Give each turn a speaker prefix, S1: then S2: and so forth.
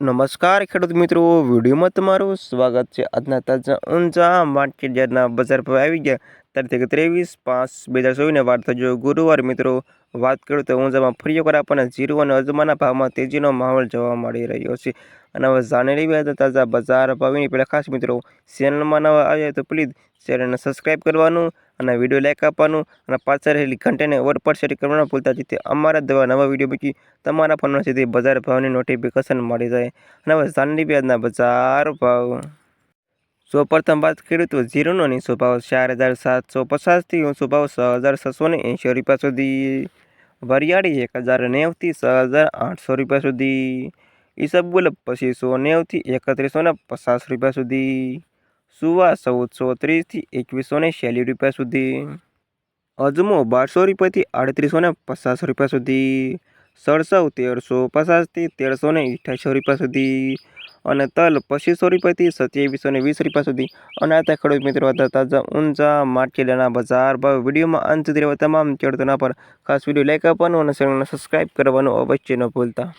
S1: નમસ્કાર ખેડૂત મિત્રો, વિડીયોમાં તમારું સ્વાગત છે. આજના તાજા ઊંચા માર્કેટ યાર્ડના બજાર ભાવ આવી ગયા. તારીખ ત્રેવીસ પાંચ બે હજાર ચોવીસને વાત થજો ગુરુવાર મિત્રો, વાત કરું તો ઊંઝામાં ફરી એકવાર આપણને જીરો અને અજમાના ભાવમાં તેજીનો માહોલ જોવા મળી રહ્યો છે. અને હવે જાણી લેવી હતા તાજા બજાર ભાવની પહેલાં ખાસ મિત્રો, ચેનલમાં નવા આવ્યા તો પ્લીઝ ચેનલને સબસ્ક્રાઈબ કરવાનું અને વીડિયો લાઈક આપવાનું અને પાછળ રહેલી ઘંટીને ઓર પર સેટ કરવાનું ભૂલતા જેથી અમારા દવા નવા વીડિયો મૂકી તમારા ફોનમાં સીધી બજાર ભાવની નોટિફિકેશન મળી જાય. અને હવે ચાંદની વ્યાજના બજાર ભાવ. સૌ પ્રથમ વાત કરીએ તો જીરોનો નીચો ભાવ ચાર હજાર સાતસો પચાસથી ઊંચો ભાવ છ હજાર છસો ને એંશી રૂપિયા સુધી. વરિયાળી એક હજાર નેવથી છ હજાર આઠસો રૂપિયા સુધી. ઈસબગુલ પચીસો નેવથી એકત્રીસો ને પચાસ રૂપિયા સુધી. સુવા ચૌદસો ત્રીસથી એકવીસો ને છ્યાલીસ રૂપિયા સુધી. અજમો બારસો રૂપિયાથી આડત્રીસો ને પચાસ રૂપિયા સુધી. સરસવ તેરસો પચાસથી તેરસો ને અઠ્યાસો રૂપિયા સુધી. અને તલ પચીસો રૂપિયાથી સત્યાવીસો ને વીસ રૂપિયા સુધી. અને આ ખેડૂત મિત્રો હતા તાજા ઊંચા માર્કેટના બજાર ભાવ વિડીયોમાં અંત સુધી રહેવા તમામ ખેડૂતોના પર ખાસ વીડિયો લાઇક આપવાનું અને ચેનલને સબસ્ક્રાઈબ કરવાનું અવશ્ય ન ભૂલતા.